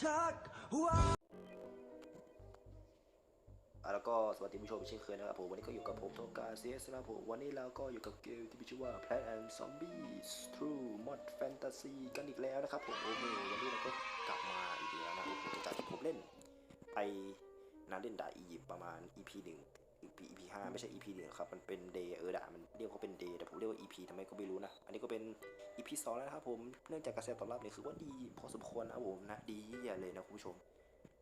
ชักว่าอะแล้วก็สวัสดีผู้ชมเช่นเคยนะครับผมวันนี้ก็อยู่กับผมโทกาเซียสนะครับผมวันนี้เราก็อยู่กับเกมที่มีชื่อว่า Plant and Zombies True Mod Fantasy กันอีกแล้วนะครับผมโอ้โหวันนี้เราก็กลับมาอีกแล้วนะผมจากที่ผมเล่นไปนานเล่นด่าอียิปต์ประมาณ EP หนึ่ง EP EP ห้าไม่ใช่ EP หนึ่งครับ มันเป็น day เออด่ามันเรียกว่าเป็น day แต่ผมเรียกว่า EP ทำไมก็ไม่รู้นะ อันนี้ก็เป็น EP สองแล้วนะครับผม เนื่องจากกระแสตอบรับเนี่ยคือว่าดีพอสมควรนะผมนะ ดีเยี่ยเลยนะคุณผู้ชม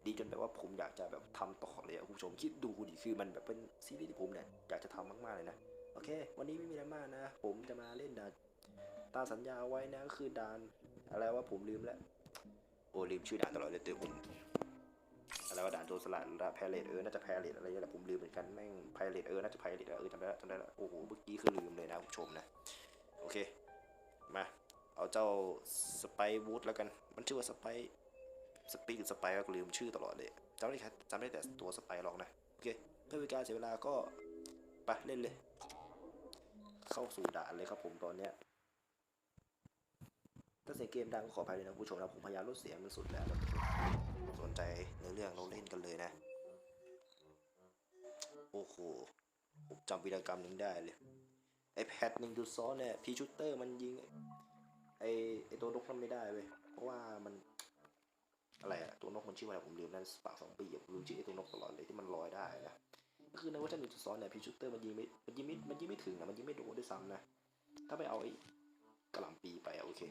ดีจนแบบว่าผมอยากจะแบบทำต่อเลยอะคุณผู้ชมคิดดูดิคือมันแบบเป็นซีรีส์ที่ผมเนี่ยอยากจะทำมากๆเลยนะ โอเค วันนี้ไม่มีอะไรมากนะ ผมจะมาเล่นดานตาสัญญาไว้นะก็คือดานอะไรว่าผมลืมแล้วโอ้ลืมชื่อดานตลอดเลยเตือนผม อะไรว่าด่านโจรสลัดด่านแพเลตเออน่าจะแพเลตอะไรอย่างเงี้ยแหละผมลืมเหมือนกันแม่งไพเลตเออน่าจะไพเลตเออจำได้ละจำได้ละโอ้โหเมื่อกี้คือลืมเลยนะคุณผู้ชมนะโอเคมาเอาเจ้าสไปวูดแล้วกันมันชื่อว่าสไปสปีดสไปร์ก็ลืมชื่อตลอดเลยจำได้แค่จำได้แต่ตัวสไปร์หรอกนะโอเคเพื่อเป็นการเสียเวลาก็ไปเล่นเลย เข้าสู่ด่านเลยครับผมตอนเนี้ยถ้าเสียงเกมดังก็ขออภัยเลยนะคุณผู้ชมนะผมพยายามลดเสียงมันสุดแล้ว สนใจในเรื่องเราเล่นกันเลยนะ โอ้โหผมจำวีรกรรมนึงได้เลย ไอแพดหนึ่งจุดซ้อนเนี่ยพีชูเตอร์มันยิง ไอไอตัวนกมันไม่ได้เว้ยเพราะว่ามันอะไรอะตัวนกมันชื่ออะไรผมลืมนั่นปากสองปีผมลืมชื่อไอ้ตัวนกตลอดเลยที่มันลอยได้นะก็คือในเวอร์ชันหนึ่งจุดสองเนี่ยพีชูเตอร์มันยิงไม่มันยิงไม่มันยิงไม่ถึงนะมันยิงไม่โดนด้วยซ้ำนะ ถ้าไปเอาไอ้กระหล่ำปีไปอะโอเค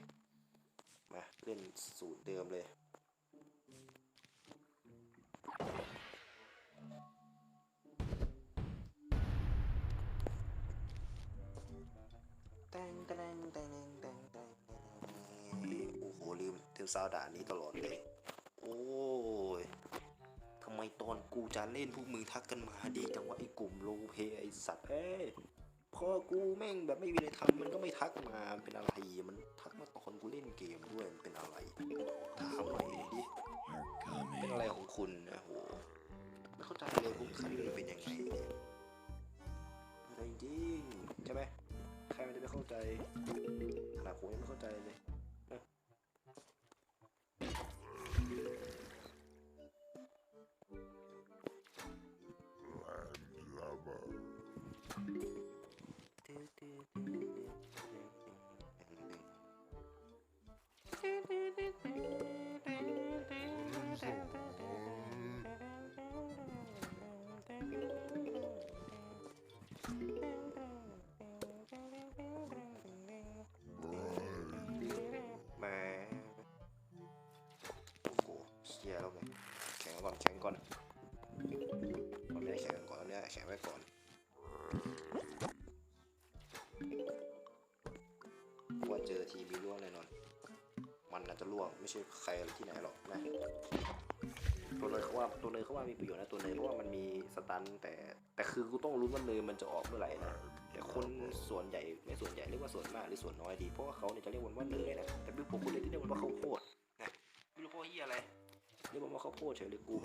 มาเล่นสูตรเดิมเลย แตงแตงแตงแตงแตงโอ้โหลืมลืมซาวด่านนี้ตลอดเลย โอ้ยทำไมตอนกูจะเล่นพวกมึงทักกันมาดีจังวะไอ้กลุ่มโลเพไอสัตว์เอ้ยพอกูแม่งแบบไม่มีอะไรทำมันก็ไม่ทักมาเป็นอะไรมันทักมาตอนกูเล่นเกมด้วยมันเป็นอะไรถามหน่อยดิเป็นอะไรของคุณนะโหไม่เข้าใจเลยพวกคันเป็นยังไงเนี่ยอะไรจริงใช่ไหม รมันจะไม่เข้าใจขนาดผมยังไม่เข้าใจเลย แข่งไว้ก่อนว่าเจอทีมีร่วงแน่นอน มันน่าจะร่วงไม่ใช่ใครที่ไหนหรอกนะตัวเนยเขาว่าตัวเนยเขาว่ามีประโยชน์นะตัวเนยเพราะว่ามันมีสตันแต่แต่คือกูต้องรู้ว่าเนยมันจะออกเมื่อไหร่นะแต่คนส่วนใหญ่ไม่ส่วนใหญ่เรียกว่าส่วนมากหรือส่วนน้อยดีเพราะว่าเขาเนี่ยจะเรียกมันว่าเนยนะแต่บิ๊กผมคนเดียที่เรียกว่าข้าวโพดนะไม่รู้พ่อเฮียอะไรเรียกมันว่าข้าวโพดเฉยเลยกู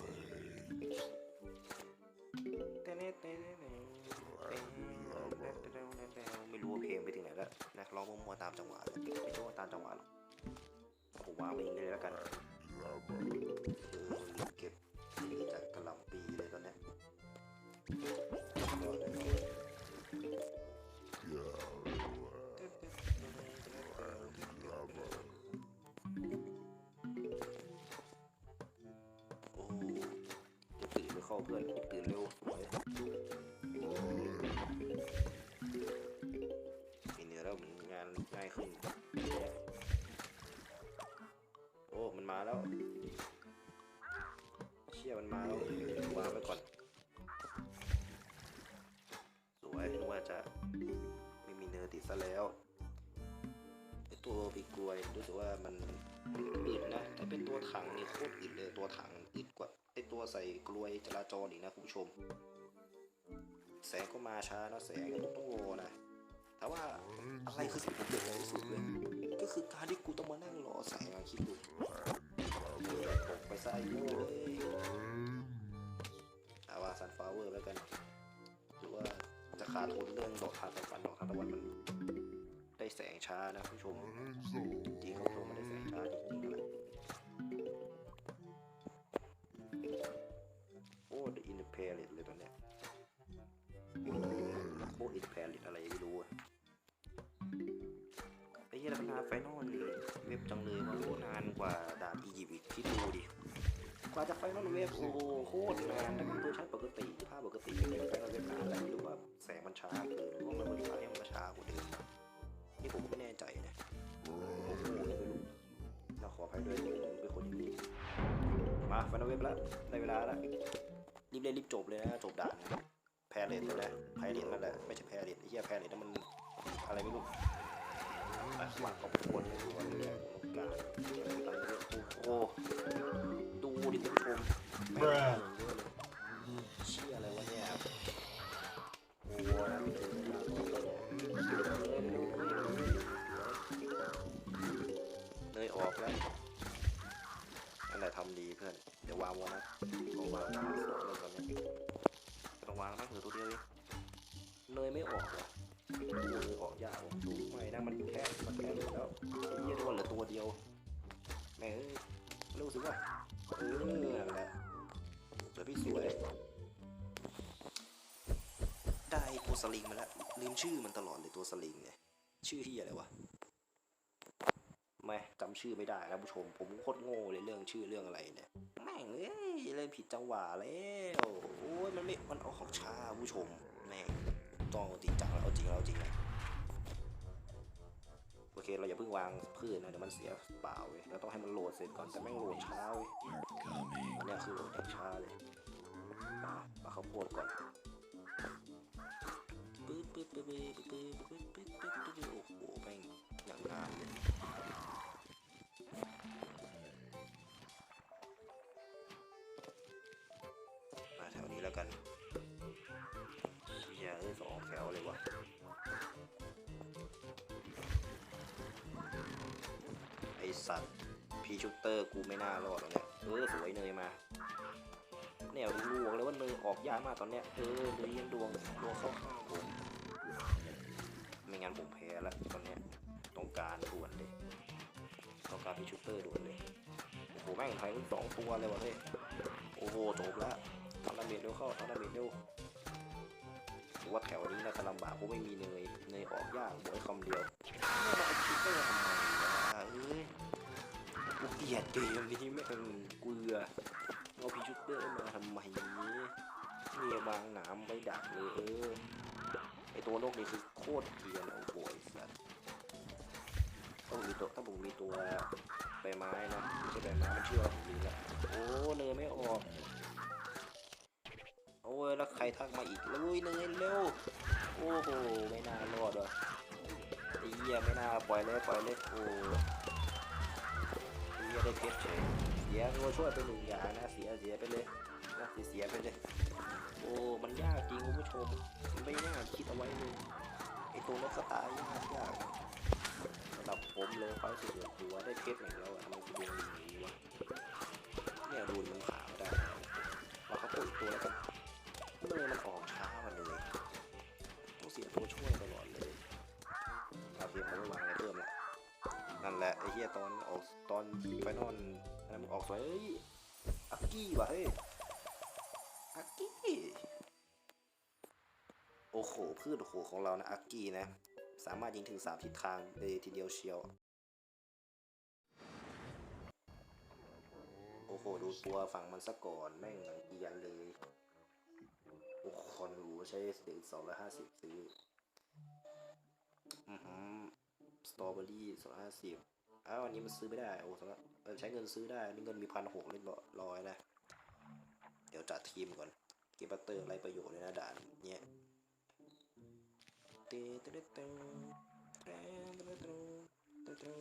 ไม่รู้ว่าเพลงไปถึงไหนแล้วนะร้องมั่วๆตามจังหวะเลยไม่ใช่ว่าตามจังหวะหรอกผมวางไปเองเลยแล้วกันเก็บจากกระลำปีเลยตอนนี้โอ้จะตื่นไม่เข้าเพื่อนตื่นเร็ว โอ้มันมาแล้วเชี่ยมันมาแล้ววางไว้ก่อน สวยนึกว่าจะไม่มีเนื้อติดซะแล้วไอตัวปีกลวยรู้สึกว่ามันอึดนะถ้าเป็นตัวถังนี่โคตรอึดเลยตัวถังอึดกว่าไอตัวใส่กลวยจราจรอีกนะคุณผู้ชม แสงก็มาช้านะแสงต้องต้องรอนะ แต่ว่าอะไรคือสิ่งที่เดือดร้อนที่สุดเลย ก็คือการที่กูต้องมานั่งรอสายมาคิดดูไปซะไอ้โง่เลยอาวาซันฟลาเวอร์แล้วกันหรือว่าจะขาดทุนเรื่องดอกทานตะวันดอกทานตะวันมันได้แสงช้านะผู้ชม จริงผู้ชมมันได้แสงช้าจริงๆนะโอ้ The i n d e p a r e n t เลยตอนเนี้ยโอ้ i n d e p ไอ้เหี้ยแล้วนาไฟนอลเว็บจังเลยว่าโอ้นานกว่าด่านอียิปต์อีกคิดดูดิกว่าจะไฟนอลเว็บโอ้โหโคตรนานนะเวอร์ชันปกติภาพปกติไม่ได้ไฟนอลเว็บนานแต่ไม่รู้ว่าแสงมันช้าเกินหรือว่ามันบริการให้มันช้ากว่าเดิมนี่ผมก็ไม่แน่ใจนะโอ้โหไม่รู้เราขออภัยด้วยผมเป็นคนอย่างนี้มาไฟนอลเว็บแล้วได้เวลาแล้วรีบเล่นรีบจบเลยนะจบด่านนะแพรเลนเลยนะแพรเลนนั่นแหละไม่ใช่แพรเลนไอ้เหี้ยแพรเลนนั่นมันอะไรไม่รู้ อะมาขอบคุณในหัวเรือของการโอ้โหดูดิคุณผู้ชมแม่งเยอเลยเชี่ยอะไรวะเนี่ยโอ้โหนะเวเนยออกแล้วอันไหนทำดีเพื่อน เดี๋ยววางวงนะลองวางสองเลยตอนนี้ไม่ต้องวางแล้วมั้งเหลือตัวเดียวเองเนยไม่ออกเหรอโอ้เนย ออกยากว่ะดูไม่นะมันแค่มันแค่แล้วเหี้ยตัวเหลือตัวเดียวแม่รู้สึกว่าเออแหละสวยพี่สวยได้ตัวสลิงมาแล้วลืมชื่อมันตลอดเลยตัวสลิงเนี่ยชื่อที่อะไรวะไม่จำชื่อไม่ได้นะผู้ชม ผมโคตรโง่เลยเรื่องชื่อเรื่องอะไรเนี่ยแม่งเอ้ยเล่นผิดจังหวะแล้วโอ้ยมันไม่มันออกของช้าผู้ชมแม่ง ต้องจริงจังแล้วเอาจริงเอาจริงแล้วโอเคเราอย่าเพิ่งวางพืชนะเดี๋ยวมันเสียเปล่าเว้ยเราต้องให้มันโหลดเสร็จก่อนแต่แม่งโหลดช้าเว้ยอันเนี้ยคือโหลดอย่างช้าเลยมามาข้าวโพดก่อนปื๊ดปื๊ดปื๊ดปื๊ดปื๊ดปื๊ดปื๊ดปื๊ดปื๊ดปื๊ดโอ้โหแม่งอย่างนานเลย พีชูเตอร์กูไม่น่ารอดหรอกเนี่ยเออสวยเนยมาเนี่ยรู้บอกเลยว่าเนยออกยากมากตอนเนี้ยเออเนยยังดวงดวงเข้าข้างผมไม่งั้นผมแพ้แล้วตอนเนี้ยต้องการด่วนเลยต้องการพีชูเตอร์ด่วนเลยโอ้โหแม่งไทยสองตัวเลยวะเฮ้ยโอ้โหจบละทำดาเมจเร็วเข้าทำดาเมจเร็วว่าแถวนี้น่าจะลำบากเพราะไม่มีเนยเนยออกยากบอกให้คำเดียว ลียดเกมนี้ไม่เป็นเกลือเอาพีชุดเตอร์มาทำไมนี้เนี่ยวางหนามไว้ดักเลยเออไอตัวนกนี่คือโคตรเกลียนโอ้โหไอ้สัสต้องมีตัวถ้าผมมีตัวใบไม้นะไม่ใช่ใบไม้มันเชื่อผมดีแล้วโอ้เนยไม่ออกโอ้ยแล้วใครทักมาอีกละลุยเนยเร็วโอ้โหไม่น่ารอดว่ะไอ้เหี้ยไม่น่าปล่อยเลยปล่อยเลยโอ้ ได้เพชรเฉยเสียตัวช่วยไปหนึ่งอย่างนะเสียเสียไปเลยนะเสียเสียไปเลย โอ้มันยากจริงคุณผู้ชมมันไม่น่าคิดเอาไว้เลยไอตัวนกกระต่ายยากยากสำหรับผมเลยความรู้สึกเหลือหัวได้เพชรอย่างเดียวอะทำไมกูดวงอย่างนี้วะเนี่ยรูนมันผ่าไม่ได้เราเขาปลุกตัวแล้วกันเมื่อมันออก ยตอนออกตอนไฟนอลอันนั้นมึงออกสวยเอ้ยอักกี้ว่ะเฮ้ยอักกี้โอ้โหพืชโอ้โหของเรานะอักกี้นะ สามารถยิงถึงสามทิศทางเลยทีเดียวเชียวโอ้โหดูตัวฝั่งมันซะก่อนแม่งอย่างเอียนเลยโอ้คนรู้ใช้เด็กสองร้อยห้าสิบซื้ออือหือสตรอเบอรี่สองร้อยห้าสิบ อ้าวอันนี้มันซื้อไม่ได้โอ้สำหรับใช้เงินซื้อได้นี่เงินมีพันหกเรียบร้อยนะ เดี๋ยวจัดทีมก่อนเก็บบัตเตอร์ไรประโยชน์เลยนะด่านเนี้ยเตเตเตเตเตเตเตเตเตะ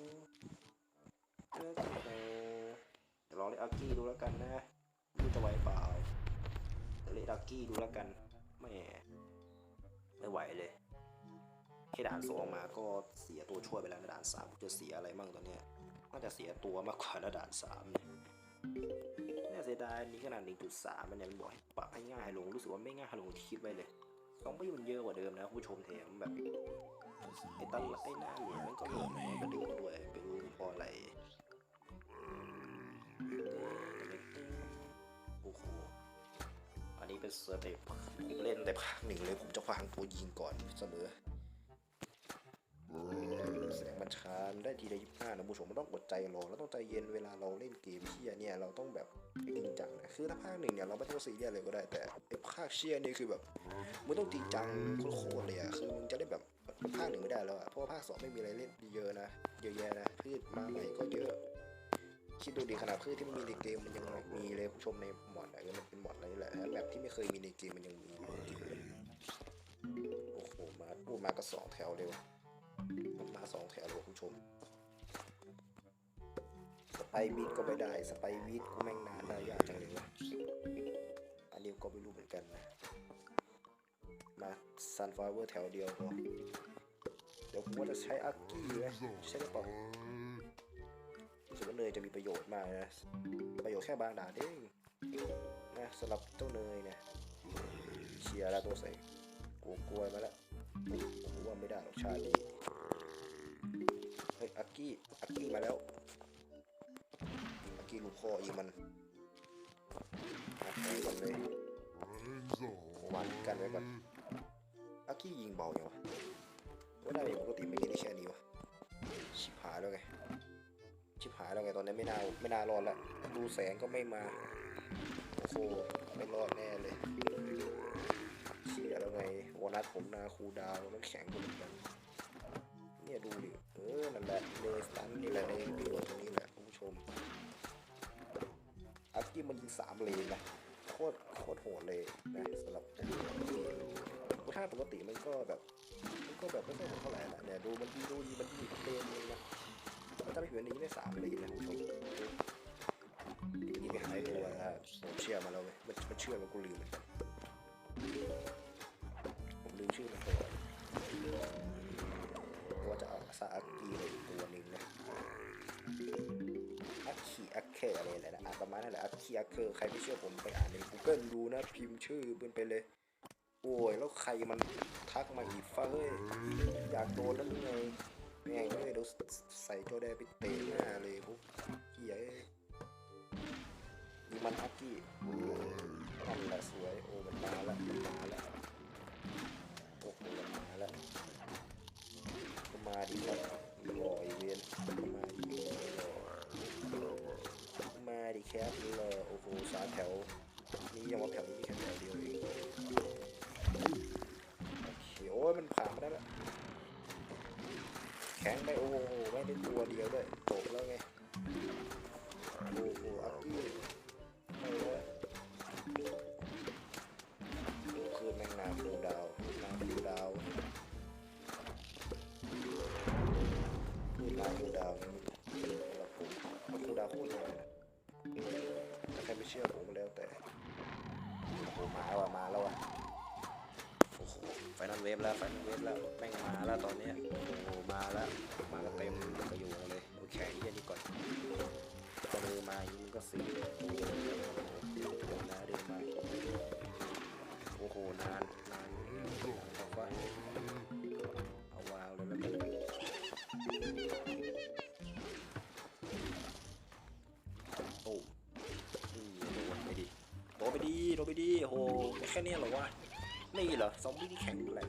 เตะเตะเดี๋ยวลองเล่นอากี้ดูแล้วกันนะไม่รู้จะไหวเปล่าเดี๋ยวเล่นอากี้ดูแล้วกันไม่ไม่ไหวเลย ค่ด่านสองมาก็เสียตัวช่วยไปแล้วนะด่านสามจะเสียอะไรมั่งตอนเนี้ยน่าจะเสียตัวมากกว่านะด่านสามเนี่ยเนี่ยเสียดายนี้ขนาดหนึ่งจุดสามันเนี่ยมันบอกให้ปรับให้ง่ายลงรู้สึกว่าไม่ง่ายลงที่คิดไว้เลยสองปีมันเยอะกว่าเดิมนะคุณผู้ชมแถมแบบไอ้ตันไอ้หน้าเหลืองมันก็หลงน้อยกว่าดิมด้วยไม่รู้เพราะอะไรโอ้โหอันนี้เป็นเป็นสเต็ปผมเล่นแต่ภาคหนึ่งเลยผมจะวางตัวยิงก่อนเสมอ แสงมันช้าได้ทีละยี่ห้านะผู้ชมมันต้องอดใจรอแล้วต้องใจเย็นเวลาเราเล่นเกมเชียเนี่ยเราต้องแบบจริงจังนะคือถ้าภาคหนึ่งเนี่ยเราไม่ต้องซีเรียสเลยก็ได้แต่ภาคเชียนี่คือแบบมึงต้องจริงจังโคตรเลยอะคือมึงจะได้แบบภาคหนึ่งไม่ได้แล้วอะเพราะว่าภาคสองไม่มีอะไรเล่นเยอะนะเยอะแยะนะพืชมาใหม่ก็เยอะคิดดูดิขนาดพืชที่มันมีในเกมมันยังมีเลยผู้ชมในหมอดอะไรมันเป็นหมอดอะไรนี่แหละแบบที่ไม่เคยมีในเกมมันยังมีโอ้โหมาพูดมาก็สองแถวเร็ว มาสองแถวเลยผู้ชม สไปวีดก็ไม่ได้ สไปวีดก็แม่งนานได้ยากจังเลยวะอันนี้ก็ไม่รู้เหมือนกันนะ มาซันฟลาวเวอร์แถวเดียวพอเดี๋ยวผมว่าจะใช้อากี้ไหมใช่หรือเปล่ารู้สึกว่าเนยจะมีประโยชน์มากนะ ประโยชน์แค่บางด่านเองนะสำหรับเจ้าเนยเนี่ยเชียร์แล้วตัวใส่กลัวกลัวมาแล้วผมว่าไม่ได้หรอกชาตินี้ เฮ้ยอากี้อากี้มาแล้วอากี้ลูกคออีกมันอัดไปก่อนเลยวางกันไว้ก่อนอากี้ยิงเบาอย่างวะว่าได้ปกติไม่ได้แค่นี้วะชิบหายแล้วไงชิบหายแล้วไงตอนนี้ไม่น่าไม่น่ารอดละดูแสงก็ไม่มาโอ้โหไม่รอดแน่เลยเชียแล้วไงวอนัทผมนาคูดาวน์มันแข็งกว่าเหมือนกันเนี่ยดูดิ เออนั่นแหละเนสตันนี่แหละในประโยชน์ตรงนี้แหละคุณผู้ชมอาร์กี้มันยิงสามเลนนะโคตรโคตรโหดเลยนะสำหรับถ้าปกติมันก็แบบมันก็แบบไม่ค่อยโหดเท่าไหร่แหละเนี่ยดูมันดีดูดีมันดีทุกเลนเลยนะถ้าไม่ผิดวันนี้ได้สามเลยนะคุณผู้ชมนี่ไปหายตัวนะผมเชื่อมาแล้วเว้ยมันมันเชื่อมันกูลืมมันผมลืมชื่อมันไป คีอาเคอะไรอะไรนะอ่านประมาณนั้นแหละอาคีอาเคใครไม่เชื่อผมไปอ่านใน Google ดูนะ พิมพ์ชื่อเปิ้นไปเลย โอ้ย แล้วใครมันทักมาอีกฟ้าเฮ้ย อยากโดนแล้วไงแม่งเลยเดี๋ยวใส่โจแดไปเตะหน้าเลยพวกเหี้ยนี่มันฮักกี้นั่นแหละสวย โอ้มันมาแล้วมันมาแล้วโอ้โหมันมาแล้วก็มาดีครับ ดีแคปเลยโอ้โหสามแถวนี่ยังว่าแถวนี้มีแค่แถวเดียวเองโอเคโอ้ยมันผ่านมาได้แล้วแข็งไม่โอ้โหไม่ได้ตัวเดียวด้วยตกแล้วไงโอ้โหอักกี้ ไฟนอลเวฟแล้วไฟนเวฟแล้วแม่งมาแล้วตอนเนี้ยโอ้โหมาแล้วมากันเต็มกระยุงเลยโอเคเฮียนี่ก่อนพอมือมายิงก็สีโอ้โหเดินมาเดินมาโอ้โหนานนานเอาว่าเอาวาวเลยแล้วกันโอ้อืมโดนไปดิโดนไปดีโดนไปดีโอ้โหแค่เนี้ยเหรอวะนี่เหรอซอมบี้ที่แข็งแรง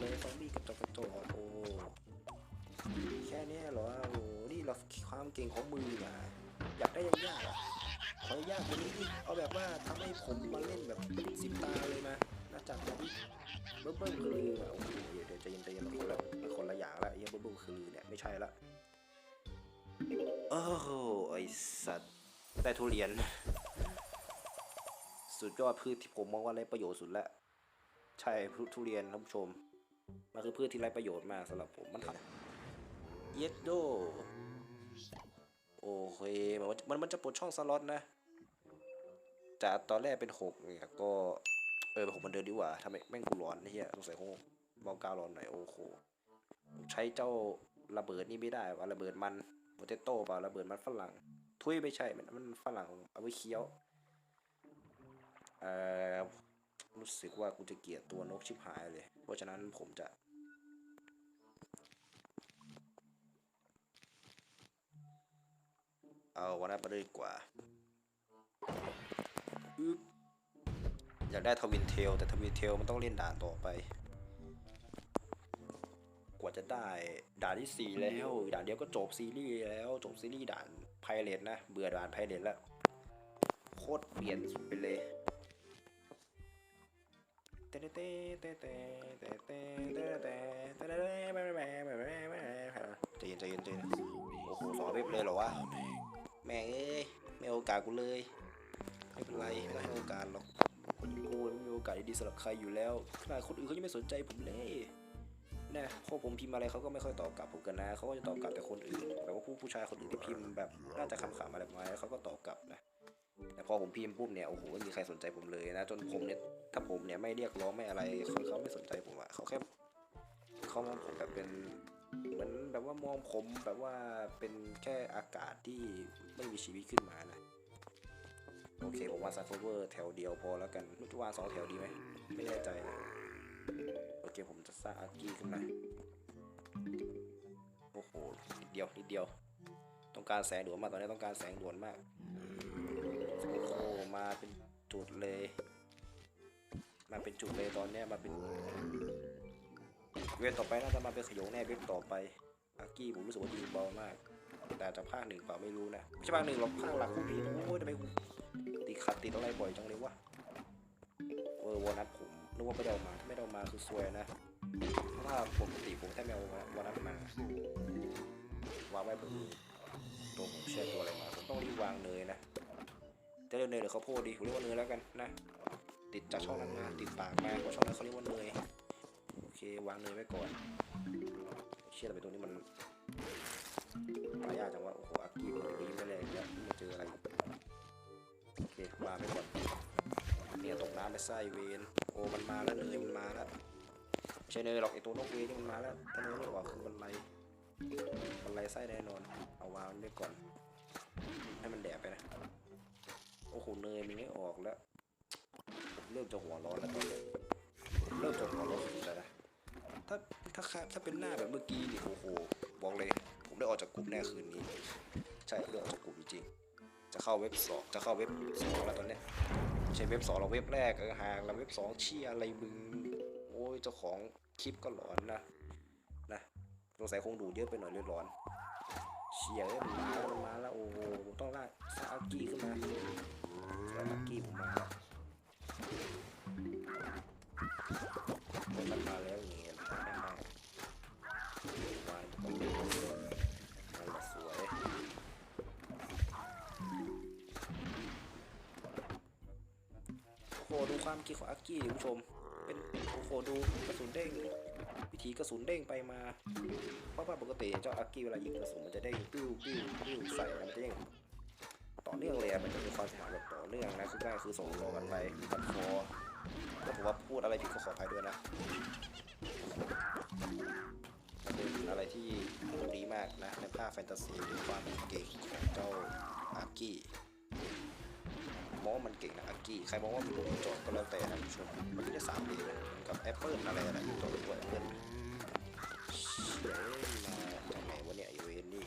เลยซอมบี้กระจกกระจอกโอ้แค่นี้เหรอโอ้นี่เราความเก่งของมืออะอยากได้ยังยากอะขอยากกว่านี้ดิเอาแบบว่าทำให้ผมมาเล่นแบบสิบตาเลยมานะจากแบบเบิ้มเบิ้มคือโอ้โหเดี๋ยวเดี๋ยวใจเย็นใจเย็นมันคนละมันคนละอย่างละไอ้เยบิ้มเบิ้มคือเนี่ยไม่ใช่ละโอ้โหไอสัตว์ได้ทุเรียน สุดยอดพืชที่ผมมองว่าได้ประโยชน์สุดล้วใช่ทุทุเรียนท่านผู้ชม มันคือพืชที่ไร้ประโยชน์มากสำหรับผมมันทำเยดโดโอเคมันมันมันจะปลดช่องสล็อตนะจากตอนแรกเป็นหกเนี่ยก็ เออเป็นหกมันเดินดีกว่าทำไมแม่งกูร้อนไอ้เหี้ยสงสัยคงเบากาวร้อนหน่อยโอ้โหใช้เจ้าระเบิดนี่ไม่ได้ว่าระเบิดมันโปเตโต้เปล่าระเบิดมันฝรั่ง ทุยไม่ใช่มันมันฝรั่งเอาไว้เคี้ยวเอ่อ รู้สึกว่ากูจะเกลียดตัวนกชิบหายเลย เพราะฉะนั้นผมจะ เอาวันนั้นไปเลยดีกว่าอยากได้ทวินเทล แต่ทวินเทลมันต้องเล่นด่านต่อไป กว่าจะได้ด่านที่สี่แล้ว ด่านเดียวก็จบซีรีส์แล้ว จบซีรีส์ด่านไพเรตนะ เบื่อด่านไพเรตแล้ว โคตรเปลี่ยนไปเลย ใจเย็นใจเย็นใจเย็นโอ้โหสองเว็บเลยเหรอวะ แม่เอ้ยไม่โอกาสกูเลยไม่เป็นไรไม่ต้องให้โอกาสหรอกคนกูไม่มีโอกาสดีๆสำหรับใครอยู่แล้วขนาดคนอื่นเขายังไม่สนใจผมเลยนะพอผมพิมพ์อะไรเขาก็ไม่ค่อยตอบกลับผมกันนะเขาก็จะตอบกลับแต่คนอื่นแบบว่าผู้ผู้ชายคนอื่นที่พิมพ์แบบน่าจะคำขำอะไรประมาณนี้เขาก็ตอบกลับนะ แต่พอผมพิมพ์ปุ๊บเนี่ยโอ้โหไม่มีใครสนใจผมเลยนะจนผมเนี่ยถ้าผมเนี่ยไม่เรียกร้องไม่อะไรเขาเขาไม่สนใจผมอะเขาแค่เขามองผมแบบเป็นเหมือนแบบว่ามองผมแบบว่าเป็นแค่อากาศที่ไม่มีชีวิตขึ้นมานะโอเคผมวาซัฟเวอร์แถวเดียวพอแล้วกันไม่รู้จะวางสองแถวดีไหมไม่แน่ใจนะโอเคผมจะสร้างอาร์กี้ขึ้นมาโอ้โหนิดเดียวนิดเดียว ต้องการแสงด่วนมากตอนนี้ต้องการแสงด่วนมาก อ้มาเป็นจุดเลย มาเป็นจุดเลยตอนเนี้ยมาเป็นเวทต่อไปน่าจะมาเป็นขยงแน่เวทต่อไปอากี้ผมรู้สึกว่ายิงเบามาก แต่จะภาคหนึ่งเปล่าไม่รู้นะไม่ใช่ภาคหนึ่งหรอกภาคหลักคู่พีโอ้ยทำไมติดขัดติดอะไรบ่อยจังเลยวะเออวอนัทผมนึกว่าไม่ได้เอามาไม่ได้เอามาคือซวยนะเพราะว่าปกติผมแทบไม่เอาวอนัทมาวางไว้บนตัวผมเชื่อตัวอะไรมาผมต้องรีบวางเนยนะ จะเรียกเนยหรือข้าวโพดดีผมเรียกว่าเนยแล้วกันนะ ติดจากช่องนั้นมาติดปากมาเพราะช่องนั้นเขาเรียกว่าเนย โอเควางเนยไว้ก่อน เชื่อแต่เป็นตัวนี้มันหายาจังว่าโอ้โหอากิมันไปยิ้มไม่แรงแล้วมาเจออะไร โอเควางไว้ก่อนเนี่ยตกน้ำไปไส้เวนโอ้มันมาแล้วเนยมันมาแล้วใช่เนยหรอกไอตัวนกเวนนี่มันมาแล้วถ้าเนยไม่ออกคือมันไรมันไรไส้แน่นอน เอาวางไว้ก่อน ให้มันแดดไปนะ โอ้โหเนยมันไม่ออกแล้วผมเริ่มจะหัวร้อนแล้วตอนนี้เริ่มจะหัวร้อนแล้วนะถ้าถ้าถ้าถ้าเป็นหน้าแบบเมื่อกี้นี่โอ้โหบอกเลย ผมได้ออกจากกลุ่มแน่คืนนี้ ใช่ได้ออกจากกลุ่มจริงจะเข้าเว็บสองจะเข้าเว็บสองแล้วตอนเนี้ยใช่เว็บสองเราเว็บแรกเออห่างแล้วเว็บสองเชียอะไรมึงโอ้ยเจ้าของคลิปก็หลอนนะนะสงสัยคงดูเยอะไปหน่อยเลยร้อนเชียร์มันมาแล้วมาแล้วโอ้โหต้องลากซาอากี้ขึ้นมา ซาอากี้ผมมาแล้วมันมาแล้วอย่างเงี้ยนะแม่มาวายต้องดูมันสวยโอ้โหดูความคิดของอากี้คุณผู้ชม เป็นโอ้โหดูกระสุนเด้งวิธีกระสุนเด้งไปมา เพราะว่าปกติเจ้าอากี้เวลายิงกระสุนมันจะได้ปิ้วปิ้วปิ้วใส่มันจะเด้ง นื่องนะคือส่งต่อกันไปตัดคอแล้วผมว่าพูดอะไรผิดก็ขออภัยด้วยนะมันเป็นอะไรที่ดีมากนะในภาพแฟนตาซีความเก่งของเจ้าอากี้มองมันเก่งนะอากี้ใครมองว่ามันโดนจอดก็แล้วแต่นะผู้ชมมันไม่ได้สามดีเลยกับแอปเปิลอะไรอะไรจอดตัวแอปเปิลเดี๋ยมาจากไหนวะเนี่ยไอเวนนี่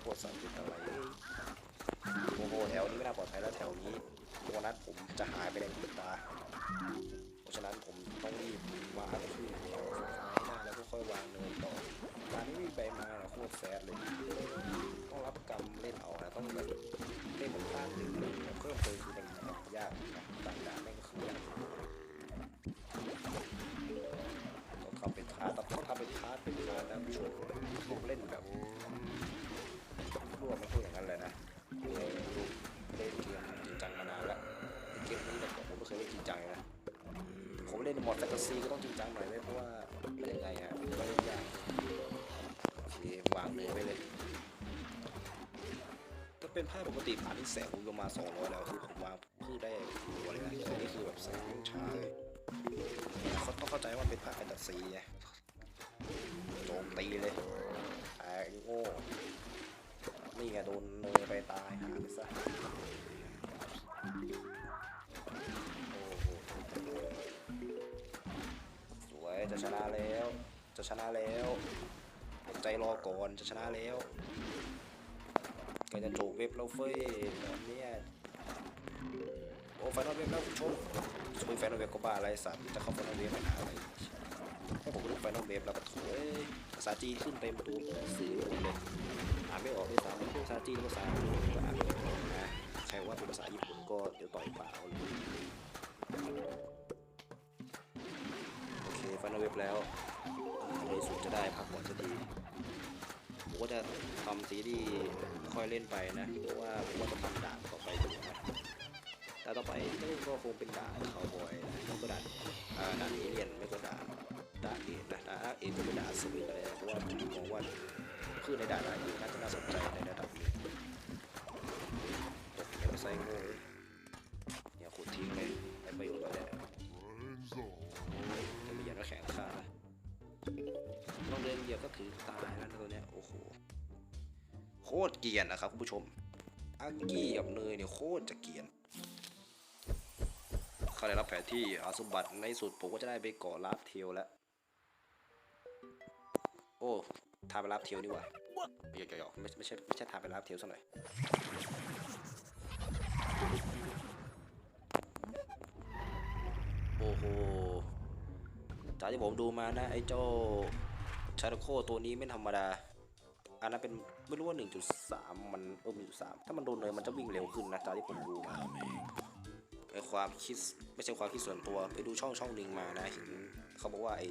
โคตรสั่นเป็นอะไร โอ้แถวนี้ไม่น่าปลอดภัยแล้วแถวนี้โบนัสผมจะหายไปในพริบตา เพราะฉะนั้นผมต้องรีบวางขึ้นแถวสุดท้ายหน้าแล้วก็ค่อยวางเนินต่อร้านนี้ไม่มีใบมาอะโคตรแซดเลยต้องรับกรรมเล่นเอานะต้องแบบเล่นเหมือนภาคหนึ่งเลยนะเพิ่มเติมคืออย่างนี้ยากนะบางด่าแม่งก็คือยากต้องทำเป็นทาร์ตต้องทำเป็นทาร์ตเป็นทาร์ตนะผู้ชม แสงผมประมาณ200แล้วคือผมวางพืชได้หัวเลยนะแต่นี่คือแบบแสงช้าเลยเขาต้องเข้าใจว่าเป็นภาคแฟนตาซีไงโจมตีเลยไอ้โง่นี่ไงโดนเนยไปตายหาไปซะโอ้โหสวยจะชนะแล้ว จะชนะแล้วใจรอก่อนจะชนะแล้ว จะโจบเว็บแล้วเฟ้ยแบบเนี้ยโอ้ไฟนอลเว็บแล้วคุณผู้ชมฟนอลเวฟก็บ้าอะไรสัตว์จะเข้าแฟนอลเวฟไม่หาอะไรให้ผมรู้แฟนอลเวฟแล้วก็ถเอ้ยภาษาจีนขึ้นเต็มตัวสื่อเลยอ่านไม่ออกด้วยซ้ำภาษาจีนภาษาอังกฤษก็อ่านไม่ออกนะใครว่าเป็นภาษาญี่ปุ่นก็เดี๋ยวต่อยเปล่าเลยโอเคฟันเว็บแล้วในสุดจะได้พักผ่อนสักทีผมก็จะทำซีรีส์ ค่อยเล่นไปนะเพราะว่าผมว่าจะทำด่านต่อไปดูนะแต่ต่อไปก็คงเป็นด่านคาวบอยนะแล้วก็ด่านอ่าด่านเอเลียนไม่ก็ด่านด่านเอ็นนะด่านเอ็นก็เป็นด่านสวิตอะไรเพราะว่าผมมองว่าคือในด่านอื่นน่าจะน่าสนใจในระดับหนึงตกเนี่ยไปใส่โง่เนี่ยขุดทิ้งเลยไม่ประโยชน์อะไรเนี่ยจะมียันว่าแข็งค่าต้องเดินเหยียบก็ถือตาย คตรเกรียนนะครับคุณผู้ชมอากี้กับเนยเนี่ยโคตรจะเกรียนเขาได้รับแผนที่อาสมบัติในสุดผมก็จะได้ไปก่อลาบเทลแล้ว โอ้ทาไปรับเทลนี่หว่าหยอกหยอกๆไม่ไม่ใช่ไม่ใช่ทาไปรับเทลซะหน่อยโอ้โหจากที่ผมดูมานะ ไอ้เจ้าชาร์โคตัวนี้ไม่ธรรมดา อันนั้นเป็น ไม่รู้ว่า 1.3 มันเออ1.3 ถ้ามันโดนเนยมันจะวิ่งเร็วขึ้นนะจากที่ผมดูมาไอความคิดไม่ใช่ความคิดส่วนตัวไปดูช่องช่องหนึ่งมานะเห็นเขาบอกว่าไอ้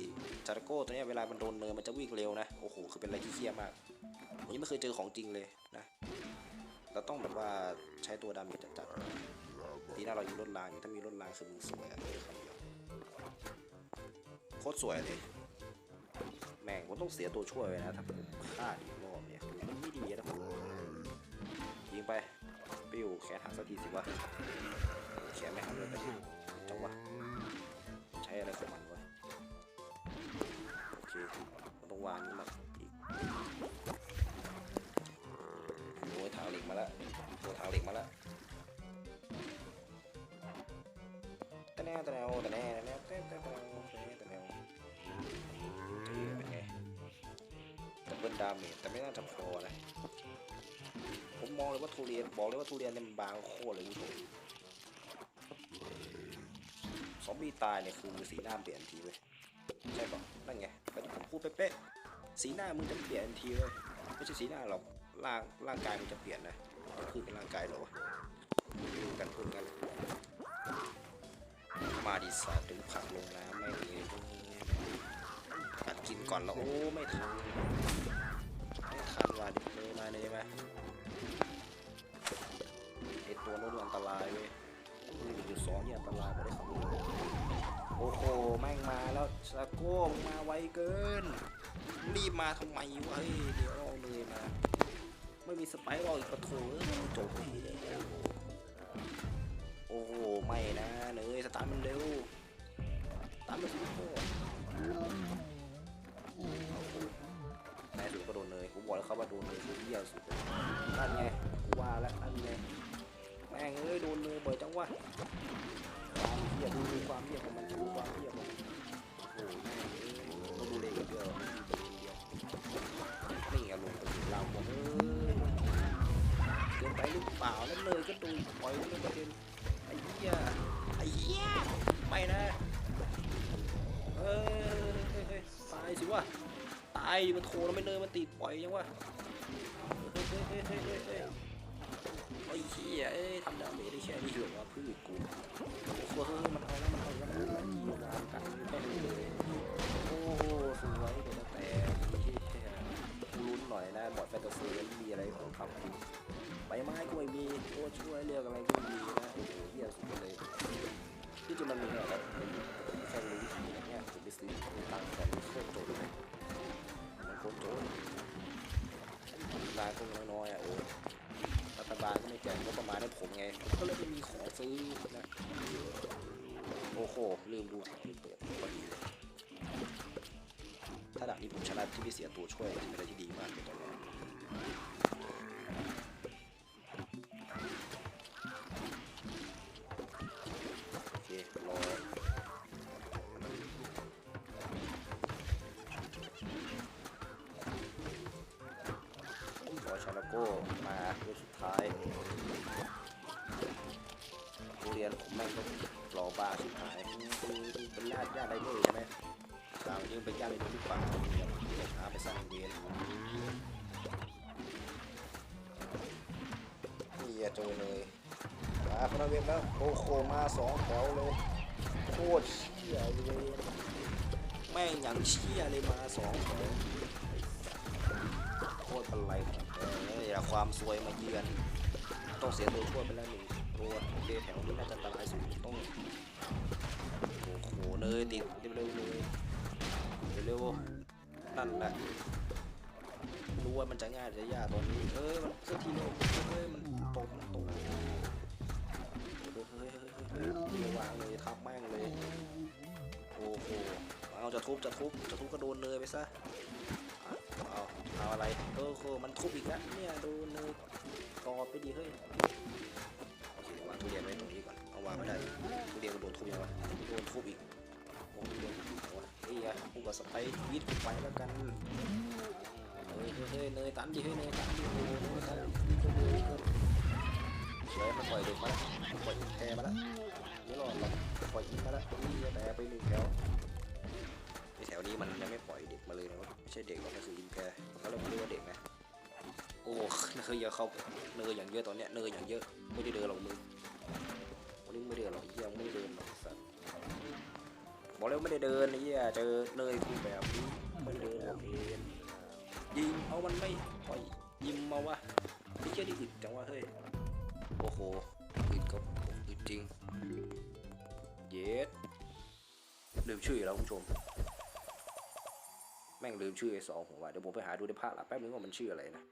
จาร์โก้ตัวเนี้ยเวลามันโดนเนยมันจะวิ่งเร็วนะโอ้โหคือเป็นอะไรที่เฮี้ยมากผมยังไม่เคยเจอของจริงเลยนะเราต้องแบบว่าใช้ตัวดาเมจจัดๆทีหน้าเราอยู่รถรางอยู่ถ้ามีรถรางคือมึงสวยอะเลยคำเดียวโคตรสวยเลย แม่งผมต้องเสียตัวช่วยไว้นะถ้าผมฆ่าอีกรอบเนี่ย มันไม่ดีนะผมยิงไป ปิ้วแขนหักสักทีสิวะแขนไม่หักเลยแต่จังวะใช้อะไรของมันวะโอเคต้องวางนี่มาอีกโอ้ยทางเหล็กมาละตัวทางเหล็กมาละแต่แแต่แน่แต่แน่แต่แน่แต่แน่ ดับเบิลดาเมจแต่ไม่น่าจะพอนะผมมองเลยว่าทุเรียนบอกเลยว่าทุเรียนเนี่ยมันบางโคตรเลยคุณผู้ชมซอมบี้ตายเนี่ยคือสีหน้าเปลี่ยนทีเลยใช่ปะนั่นไงก็ที่ผมพูดเป๊ะๆสีหน้ามึงจะเปลี่ยนทีเลยไม่ใช่สีหน้าหรอกร่างร่างกายมึงจะเปลี่ยนนะคือเป็นร่างกายเหรอดูกันพูดกันมาดิสัตว์ถึงผักลงน้ำไม่เลยกัดกินก่อนแล้วโอ้ไม่ทันไม่ทันว่ะดิเลย มาเลยมไอตัวนู้นอันตรายเว้ยอหนึ่งจุดสองนี่ยอันตรายไม่ได้ขับรถโอ้โหแม่งมาแล้วสาโก้มมาไวเกิน รีบมาทำไมวะเฮ้ยเดี๋ยวเอาเลยมาไม่มีสไปร์รออีกประโถเอ้ยจบทีแล้วโอ้โหไม่นะเนยสตาร์มันเร็วสตาร์มันสุดโคตร บอกแล้วครับว่าโดนเนยคือเหี้ยสุดนั่นไงกูว่าแล้วนั่นไงแม่งเอ้ยโดนเลยบ่อยจังวะความเหี้ยดูความเหี้ยของมันดูความเหี้ยของมันโอ้โหแม่งเอ้ยต้องดูเลยเดียวนี่ไงลงไปถึงเราบอกเอ้ยเกินไปหรือเปล่าแล้วเลยก็ดูปล่อยเลยประเด็นไอ้เหี้ยไอ้เหี้ยไม่นะเอ้ยเฮ้ยเฮ้ยตายสิวะ ตายมันโทรแล้วไม่เนยมันติดปล่อยยังวะไอ้เหี้ยเอ้ทำดาเมจได้แค่นี้เหรอวะพืชกูโอ้โหมันเอาแล้วมันเอาแล้วมันเอาแล้วยิงวางกันแค่นี้เลยโอ้โหสวยเดี๋ยวแตกเหี้ยลุ้นหน่อยนะบอดแฟนตาซีมีอะไรผมทำใบไม้ก็ไม่มีตัวช่วยเลือกอะไรก็มีนะเหี้ยสุดเลย มดูแถวที่เปิดพอดีเลยถ้าดับนี้ผมชนะที่ไม่เสียตัวช่วยจะเป็นอะไรที่ดีานี้เป็นญาติไรเดอร์หรือเปล่าเดี๋ยวไปหาไปสร้างเวรนี่อย่าโจรเลยมาพนักเวรแล้วโอ้โหมาสองแถวเลยโคตรเชี่ยเลยแม่งอย่างเชี่ยเลยมาสองแถวโคตรเป็นไรองแกเลยอย่าความซวยมาเยือนต้องเสียตัวช่วยไปแล้วหนึ่งตัวเคแถวนี้น่าจะอันตรายสุดต้องโอ้โหเนยติดเร็วเลย ร็วนั่นแหละรู้ว่ามันจะง่ายหรือจะยากตอนนี้เอ้ยมันเคลื่อนที่เร็วเฮ้ยมันตกมันตกเฮ้ยเฮ้ยเฮ้ยเฮ้ยเฮ้ยวางเลยทับแม่งเลยโอ้โหเอาจะทุบจะทุบจะทุบก็โดนเนยไปซะเอาเอาอะไรเออโหมันทุบอีกแล้วเนี่ยโดนเนยกอดไปดีเฮ้ยโอเควางทุเรียนไว้ตรงนี้ก่อนเอาวางไม่ได้ทุเรียนโดนทุบยังวะโดนทุบอีกโอ้โดน เอียอกูกับสไปร์วิทไปแล้วกันเฮ้ยเฮ้ยเนยตันดิเฮ้ยเนยตันดิโอ้โหเนยตันดิโอ้โหเฮ้ยมันปล่อยเด็กมาแล้วปล่อยแกมาแล้วไม่รอดหรอกปล่อยอินมาแล้วนี่แต่ไปหนึ่งแถวไอแถวนี้มันยังไม่ปล่อยเด็กมาเลยนะวะไม่ใช่เด็กหรอกมันคืออินแกเขาเรียกว่าเด็กนะโอ้เนยเยอะเข้าเนยอย่างเยอะตอนเนี้ยเนยอย่างเยอะไม่ได้เดินหรอกมึงวันนี้ไม่เดินหรอกเหี้ยไม่เดินหรอก บอกแล้วไม่ได้เดินไอ้เหี้ยเจอเนยกูแบบนี้ไม่เดินหรอเองยิงเอามันไม่ปล่อยยิงมาวะไอ้เหี้ยนี่อึดจังวะเฮ้ยโอ้โหอึดก็อึดจริงเย็ดลืมชื่อแล้วคุณผู้ชม แม่งลืมชื่อไอ้สองผมว่าเดี๋ยวผมไปหาดูในภาพละแป๊บนึงว่ามันชื่ออะไรนะ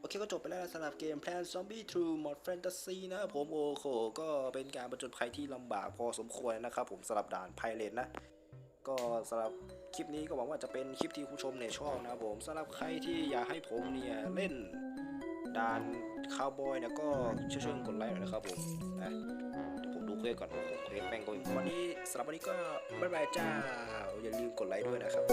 โอเคก็จบไปแล้วสำหรับเกม Plan Zombie True Mod Fantasy นะครับผมโอ้โหก็เป็นการประจนภัยที่ลำบากพอสมควรนะครับผมสำหรับด่านไพเรตนะก็สำหรับคลิปนี้ก็หวังว่าจะเป็นคลิปที่คุณชมเนี่ยชอบนะครับผมสำหรับใครที่อยากให้ผมเนี่ยเล่นด่านคาวบอยเนี่ยก็ช่วยๆกดไลค์หน่อยนะครับผมนะเดี๋ยวผมดูเควสก่อนโอ้โหเควสแม่งก็วันนี้สำหรับวันนี้ก็บ๊ายบายจ้าอย่าลืมกดไลค์ด้วยนะครับ